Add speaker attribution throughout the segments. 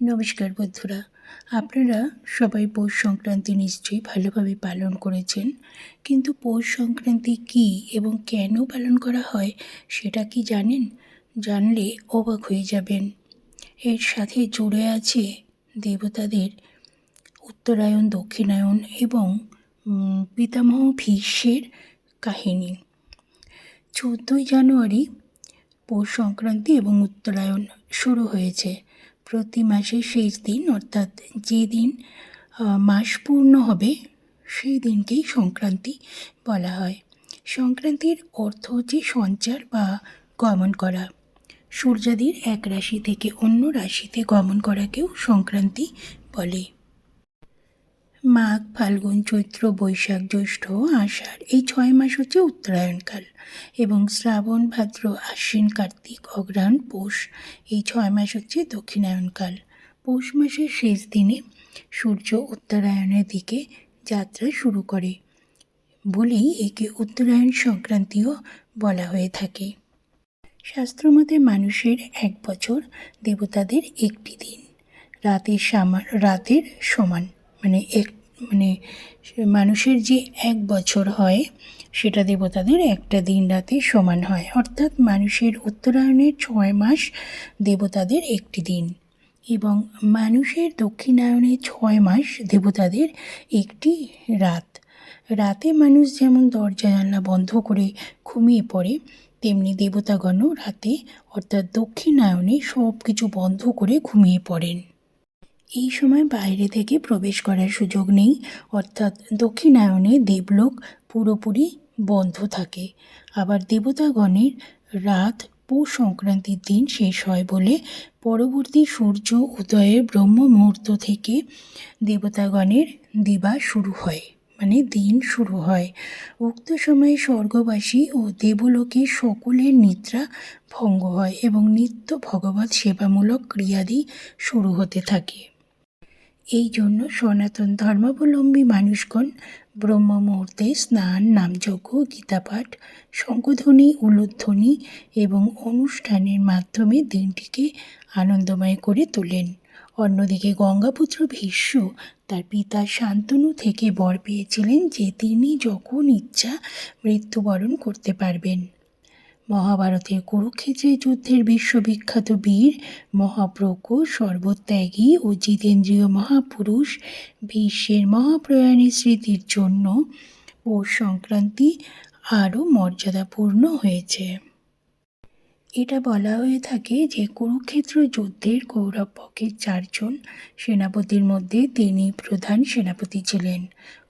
Speaker 1: নমস্কার বন্ধুরা, আপনারা সবাই পৌষ সংক্রান্তি নিশ্চয়ই ভালোভাবে পালন করেছেন, কিন্তু পৌষ সংক্রান্তি কী এবং কেন পালন করা হয় সেটা কি জানেন? জানলে অবাক হয়ে যাবেন। এর সাথে জুড়ে আছে দেবতাদের উত্তরায়ণ দক্ষিণায়ন এবং পিতামহ ভীষ্মের কাহিনী। চোদ্দোই জানুয়ারি পৌষ সংক্রান্তি এবং উত্তরায়ণ শুরু হয়েছে। প্রতি মাসের শেষ দিন, অর্থাৎ যেদিন দিন মাস পূর্ণ হবে, সেই দিনকেই সংক্রান্তি বলা হয়। সংক্রান্তির অর্থ হচ্ছে সঞ্চার বা গমন করা। সূর্যাদির এক রাশি থেকে অন্য রাশিতে গমন করাকেও সংক্রান্তি বলে। মাঘ, ফাল্গুন, চৈত্র, বৈশাখ, জ্যৈষ্ঠ, আষাঢ়, এই ছয় মাস হচ্ছে উত্তরায়ণকাল এবং শ্রাবণ, ভাদ্র, আশ্বিন, কার্তিক অগ্রহায়ণ পৌষ, এই ছয় মাস হচ্ছে দক্ষিণায়নকাল পৌষ মাসের শেষ দিনে সূর্য উত্তরায়ণের দিকে যাত্রা শুরু করে বলেই একে উত্তরায়ণ সংক্রান্তিও বলা হয়ে থাকে। শাস্ত্রমতে মানুষের এক বছর দেবতাদের একটি দিন, রাতের সামা, রাতের সমান মানে এক মানে মানুষের যে এক বছর হয়, সেটা দেবতাদের একটা দিন রাতে সমান হয়। অর্থাৎ মানুষের উত্তরায়ণের ছয় মাস দেবতাদের একটি দিন এবং মানুষের দক্ষিণায়নের ছয় মাস দেবতাদের একটি রাত। রাতে মানুষ যেমন দরজা জানলা বন্ধ করে ঘুমিয়ে পড়ে, তেমনি দেবতাগণও রাতে অর্থাৎ দক্ষিণায়নে সব কিছু বন্ধ করে ঘুমিয়ে পড়েন। এই সময় বাইরে থেকে প্রবেশ করার সুযোগ নেই। অর্থাৎ দক্ষিণায়নে দেবলোক পুরোপুরি বন্ধ থাকে। আবার দেবতাগণের রাত পৌষ সংক্রান্তির দিন শেষ হয় বলে পরবর্তী সূর্য উদয়ের ব্রহ্ম মুহূর্ত থেকে দেবতাগণের দিবা শুরু হয় মানে দিন শুরু হয়। উক্ত সময়ে স্বর্গবাসী ও দেবলোকে সকলের নিদ্রা ভঙ্গ হয় এবং নিত্য ভগবত সেবামূলক ক্রিয়াদি শুরু হতে থাকে। এই জন্য সনাতন ধর্মাবলম্বী মানুষগণ ব্রহ্ম মুহূর্তে স্নান, নামযজ্ঞ, গীতাপাঠ শঙ্কধ্বনি উলুধ্বনি এবং অনুষ্ঠানের মাধ্যমে দিনটিকে আনন্দময় করে তোলেন। অন্যদিকে গঙ্গাপুত্র ভীষ্ম তার পিতা শান্তনু থেকে বর পেয়েছিলেন যে তিনি যখন ইচ্ছা মৃত্যুবরণ করতে পারবেন। মহাভারতের কুরুক্ষেত্রে যুদ্ধের বিশ্ববিখ্যাত বীর মহাপ্রজ্ঞ সর্বত্যাগী ও জিতেন্দ্রীয় মহাপুরুষ বিশ্বের মহাপ্রয়াণের স্মৃতির জন্য পৌষ সংক্রান্তি আরও মর্যাদাপূর্ণ হয়েছে। এটা বলা হয়ে থাকে যে, কুরুক্ষেত্র যুদ্ধের কৌরব পক্ষের চারজন সেনাপতির মধ্যে তিনি প্রধান সেনাপতি ছিলেন।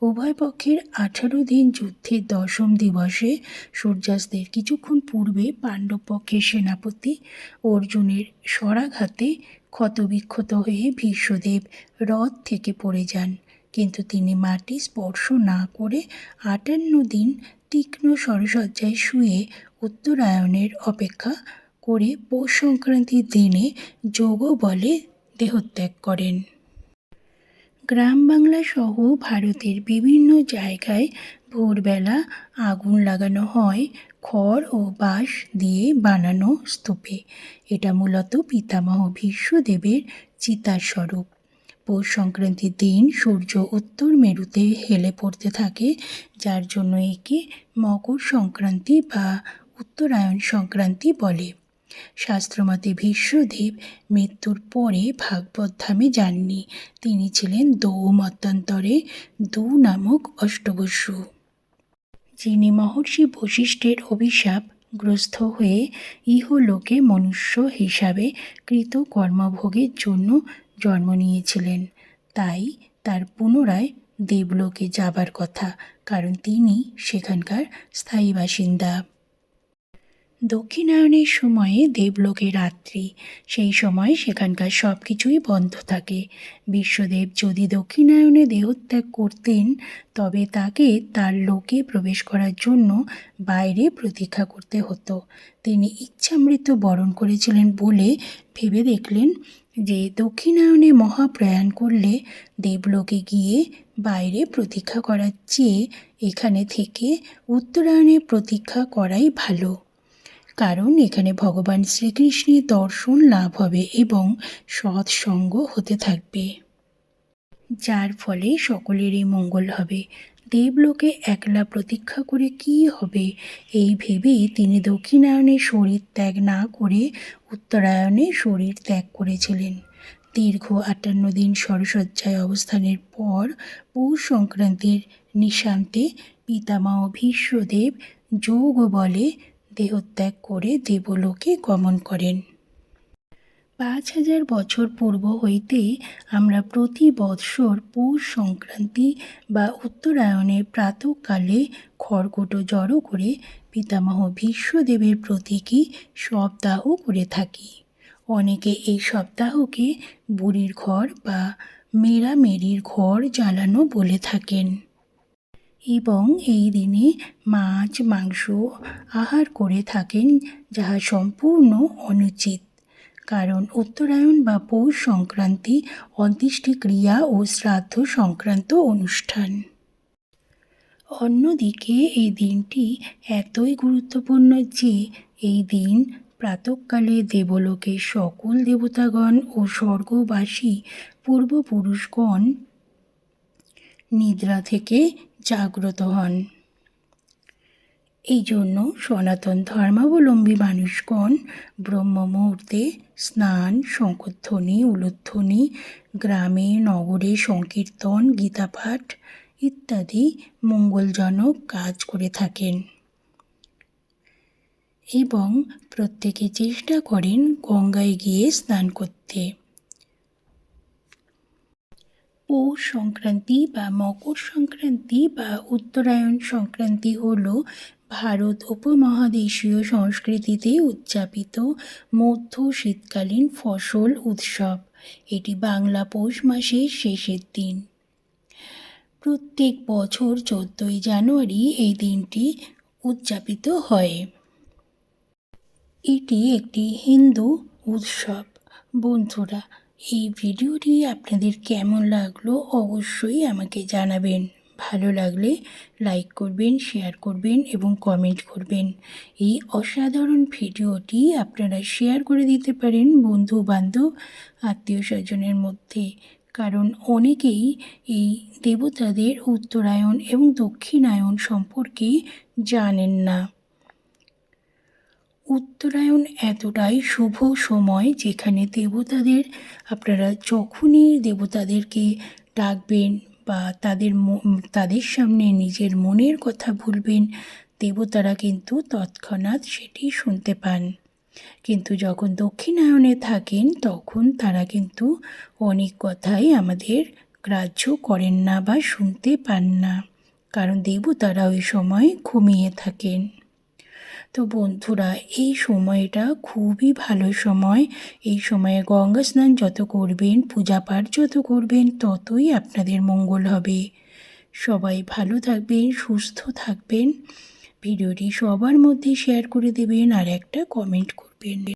Speaker 1: উভয় পক্ষের আঠারো দিন যুদ্ধের দশম দিবসে সূর্যাস্তের কিছুক্ষণ পূর্বে পাণ্ডব পক্ষের সেনাপতি অর্জুনের স্বরাঘাতে ক্ষতবিক্ষত হয়ে ভীষ্মদেব রথ থেকে পড়ে যান। কিন্তু তিনি মাটি স্পর্শ না করে আটান্ন দিন তীক্ষ্ণ সরসজ্জায় শুয়ে উত্তরায়ণের অপেক্ষা করে পৌষ সংক্রান্তির দিনে যোগ বলে দেহত্যাগ করেন। গ্রাম বাংলা সহ ভারতের বিভিন্ন জায়গায় ভোরবেলা আগুন লাগানো হয়, খড় ও বাঁশ দিয়ে বানানো স্তূপে। এটা মূলত পিতামহ ভীষ্মদেবের চিতার স্বরূপ পৌষ সংক্রান্তির দিন সূর্য উত্তর মেরুতে হেলে পড়তে থাকে, যার জন্য একে মকর সংক্রান্তি বা উত্তরায়ণ সংক্রান্তি বলে। শাস্ত্রমতে ভীষ্মদেব মৃত্যুর পরে ভাগবত ধামে যাননি। তিনি ছিলেন দৌ মতান্তরে দু নামক অষ্টবসু। যিনি মহর্ষি বশিষ্ঠের অভিশাপ গ্রস্ত হয়ে ইহলোকে মনুষ্য হিসাবে কৃত কর্মভোগের জন্য জন্ম নিয়েছিলেন। তাই তার পুনরায় দেবলোকে যাবার কথা, কারণ তিনি সেখানকার স্থায়ী বাসিন্দা। দক্ষিণায়নের সময়ে দেবলোকে রাত্রি। সেই সময় সেখানকার সব কিছুই বন্ধ থাকে। বিশ্বদেব যদি দক্ষিণায়নে দেহত্যাগ করতেন, তবে তাকে তার লোকে প্রবেশ করার জন্য বাইরে প্রতীক্ষা করতে হতো। তিনি ইচ্ছামৃত বরণ করেছিলেন বলে ভেবে দেখলেন যে, দক্ষিণায়নে মহাপ্রয়াণ করলে দেবলোকে গিয়ে বাইরে প্রতীক্ষা করার চেয়ে এখানে থেকে উত্তরায়ণে প্রতীক্ষা করাই ভালো। কারণ এখানে ভগবান শ্রীকৃষ্ণের দর্শন লাভ হবে এবং সৎসঙ্গ হতে থাকবে। যার ফলে সকলেরই মঙ্গল হবে। দেবলোকে একলা প্রতীক্ষা করে কি হবে, এই ভেবে তিনি দক্ষিণায়নে শরীর ত্যাগ না করে উত্তরায়ণে শরীর ত্যাগ করেছিলেন। দীর্ঘ আটান্ন দিন সরসজ্জায় অবস্থানের পর পৌষ সংক্রান্তির নিশান্তে পিতামহ ভীষ্মদেব যোগ বলে দেহত্যাগ করে দেবলোকে গমন করেন। পাঁচ হাজার বছর পূর্ব হইতে আমরা প্রতি বৎসর পৌষ সংক্রান্তি বা উত্তরায়ণের প্রাতকালে খড়কুটো জড়ো করে পিতামহ ভীষ্মদেবের প্রতীকী সপ্তাহ করে থাকি। অনেকে এই সপ্তাহকে বুড়ির ঘর বা মেরামেরির ঘর জ্বালানো বলে থাকেন। এবং এই দিনে মাছ, মাংস আহার করে থাকেন যাহা সম্পূর্ণ অনুচিত। কারণ উত্তরায়ণ বা পৌষ সংক্রান্তি অন্ত্যেষ্টি ক্রিয়া ও শ্রাদ্ধ সংক্রান্ত অনুষ্ঠান। অন্যদিকে এই দিনটি এতই গুরুত্বপূর্ণ যে এই দিন প্রাতকালে দেবলোকে সকল দেবতাগণ ও স্বর্গবাসী পূর্বপুরুষগণ নিদ্রা থেকে জাগ্রত হন। এই জন্য সনাতন ধর্মাবলম্বী মানুষগণ ব্রহ্ম মুহূর্তে স্নান, শঙ্করধ্বনি, উলুধ্বনি, গ্রামে, নগরে সংকীর্তন, গীতাপাঠ ইত্যাদি মঙ্গলজনক কাজ করে থাকেন এবং প্রত্যেকে চেষ্টা করেন গঙ্গায় গিয়ে স্নান করতে। পৌষ সংক্রান্তি বা মকর সংক্রান্তি বা উত্তরায়ণ সংক্রান্তি হল ভারত উপমহাদেশীয় সংস্কৃতিতে উদযাপিত মধ্য শীতকালীন ফসল উৎসব। এটি বাংলা পৌষ মাসের শেষের দিন। প্রত্যেক বছর চোদ্দোই জানুয়ারি এই দিনটি উদযাপিত হয়। এটি একটি হিন্দু উৎসব। বন্ধুরা এই ভিডিওটি আপনাদের কেমন লাগল অবশ্যই আমাকে জানাবেন। ভালো লাগলে লাইক করবেন, শেয়ার করবেন এবং কমেন্ট করবেন। এই অসাধারণ ভিডিওটি আপনারা শেয়ার করে দিতে পারেন বন্ধু বান্ধব আত্মীয় স্বজনের মধ্যে। কারণ অনেকেই এই দেবতাদের উত্তরায়ণ এবং দক্ষিণায়ন সম্পর্কে জানেন না। উত্তরায়ণ এতটাই শুভ সময় যেখানে দেবতাদের, আপনারা যখনই দেবতাদেরকে ডাকবেন বা তাদের তাদের সামনে নিজের মনের কথা ভুলবেন দেবতারা কিন্তু তৎক্ষণাৎ সেটি শুনতে পান। কিন্তু যখন দক্ষিণায়নে থাকেন, তখন তারা কিন্তু অনেক কথাই আমাদের গ্রাহ্য করেন না বা শুনতে পান না। কারণ দেবতারা ওই সময় ঘুমিয়ে থাকেন। তো বন্ধুরা, এই সময়টা খুবই ভালো সময়। এই সময়ে গঙ্গা স্নান যত করবেন, পূজা পাঠ যত করবেন, ততই আপনাদের মঙ্গল হবে। সবাই ভালো থাকবেন, সুস্থ থাকবেন। ভিডিওটি সবার মধ্যে শেয়ার করে দেবেন আর একটা কমেন্ট করবেন।